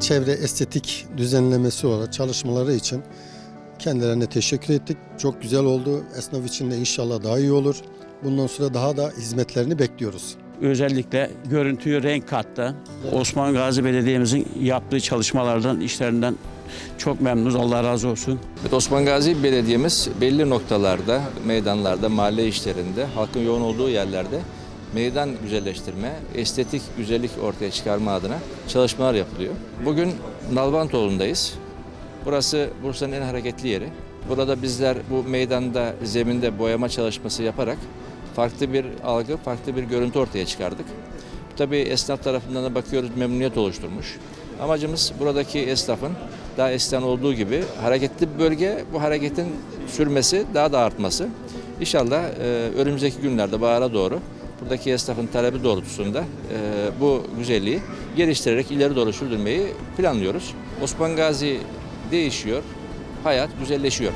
çevre estetik düzenlemesi olarak çalışmaları için kendilerine teşekkür ettik. Çok güzel oldu. Esnaf için de inşallah daha iyi olur. Bundan sonra daha da hizmetlerini bekliyoruz. Özellikle görüntüyü renk kattı. Osman Gazi Belediye'mizin yaptığı çalışmalardan, işlerinden çok memnunuz. Allah razı olsun. Evet, Osman Gazi Belediye'miz belli noktalarda, meydanlarda, mahalle işlerinde, halkın yoğun olduğu yerlerde meydan güzelleştirme, estetik güzellik ortaya çıkarma adına çalışmalar yapılıyor. Bugün Nalbantoğlu'ndayız. Burası Bursa'nın en hareketli yeri. Burada bizler bu meydanda, zeminde boyama çalışması yaparak farklı bir algı, farklı bir görüntü ortaya çıkardık. Tabii esnaf tarafından da bakıyoruz memnuniyet oluşturmuş. Amacımız buradaki esnafın daha eskiden olduğu gibi hareketli bir bölge, bu hareketin sürmesi, daha da artması. İnşallah e, önümüzdeki günlerde bahara doğru buradaki esnafın talebi doğrultusunda e, bu güzelliği geliştirerek ileri doğru sürdürmeyi planlıyoruz. Osman Gazi değişiyor, hayat güzelleşiyor.